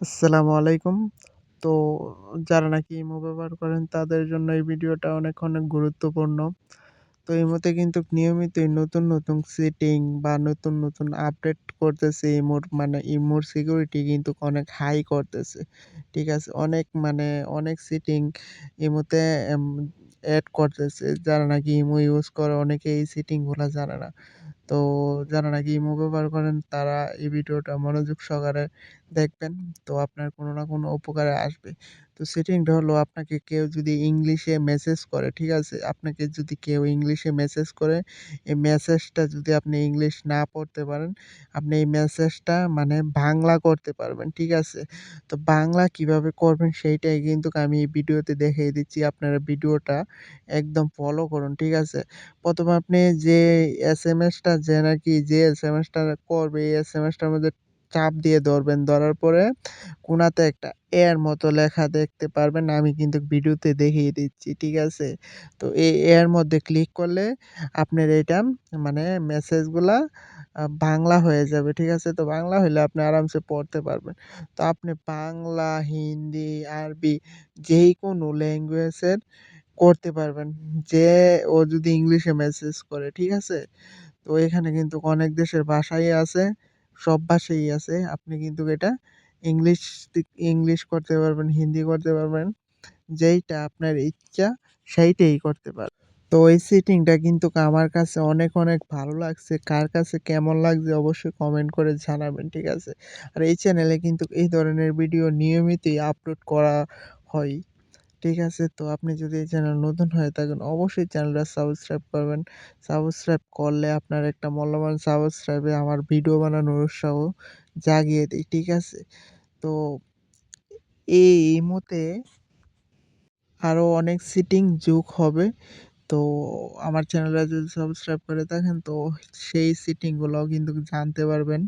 আসসালামু আলাইকুম। তো যারা নাকি ইমো ব্যবহার করেন তাদের জন্য এই ভিডিওটা অনেক, অনেক গুরুত্বপূর্ণ। তো ইমোতে কিন্তু নিয়মিতই নতুন, নতুন সেটিং বা নতুন, নতুন আপডেট করতেছে ইমোর মানে ইমোর সিকিউরিটি কিন্তু অনেক হাই করতেছে। ঠিক আছে? অনেক মানে অনেক সেটিং ইমোতে অ্যাড করতেছে। যারা নাকি ইমো ইউজ করে অনেকে এই সেটিংগুলা জানে না। তো যারা নাকি ইমো ব্যবহার করেন তারা এই ভিডিওটা মনোযোগ সহকারে দেখবেন। তো আপনার কোনো না কোনো উপকারে আসবে। তো সেটিংটা হলো আপনাকে কেউ যদি ইংলিশে মেসেজ করে, ঠিক আছে? আপনাকে যদি কেউ ইংলিশে মেসেজ করে, এই মেসেজটা যদি আপনি ইংলিশ না পড়তে পারেন, আপনি এই মেসেজটা মানে বাংলা করতে পারবেন, ঠিক আছে? তো বাংলা কীভাবে করবেন সেইটাই কিন্তু আমি এই ভিডিওতে দেখিয়ে দিচ্ছি। আপনারা ভিডিওটা একদম ফলো করুন, ঠিক আছে? প্রথমে আপনি যে এসএমএসটা যে নাকি যে এসএমএসটা করবে এই এসএমএসটার মধ্যে চাপ দিয়ে ধরবেন। ধরার পরে কোণাতে একটা এর মতো লেখা দেখতে পারবেন। আমি কিন্তু ভিডিওতে দেখিয়ে দিচ্ছি। ঠিক আছে? তো এই এর মধ্যে ক্লিক করলে আপনার এটা মানে মেসেজগুলা বাংলা হয়ে যাবে। ঠিক আছে? তো বাংলা হলে আপনি আরামসে পড়তে পারবেন। তো আপনি বাংলা, হিন্দি, আরবি যেইকোনো ল্যাঙ্গুয়েজের করতে পারবেন। যে ও যদি ইংলিশে মেসেজ করে। ঠিক আছে? তো এখানে কিন্তু অনেক দেশের ভাষাই আছে। সব ভাষাই আছে। আপনি কিন্তু এটা ইংলিশ ইংলিশ করতে পারবেন, হিন্দি করতে পারবেন। যেইটা আপনার ইচ্ছা সেইটাই করতে পারবেন। তো এই সিটিংটা কিন্তু আমার কাছে অনেক, অনেক ভালো লাগছে। কার কাছে কেমন লাগছে অবশ্যই কমেন্ট করে জানাবেন। ঠিক আছে? আর এই চ্যানেলে কিন্তু এই ধরনের ভিডিও নিয়মিতই আপলোড করা হয়। ঠিক আছে? তো আপনি যদি এই চ্যানেল নতুন হয়ে থাকেন, অবশ্যই চ্যানেলটা সাবস্ক্রাইব করবেন। সাবস্ক্রাইব করলে আপনার একটা মূল্যবান সাবস্ক্রাইবে আমার ভিডিও বানানোর উৎসাহ জাগিয়ে দেয়। ঠিক আছে? তো এই মতে আরও অনেক সিটিং যোগ হবে। তো আমার চ্যানেলটা যদি সাবস্ক্রাইব করে থাকেন, তো সেই সেটিংগুলোও কিন্তু জানতে পারবেন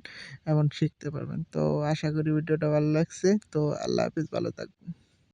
এবং শিখতে পারবেন। তো আশা করি ভিডিওটা ভালো লাগছে। তো আল্লাহ হাফিজ, ভালো থাকবেন।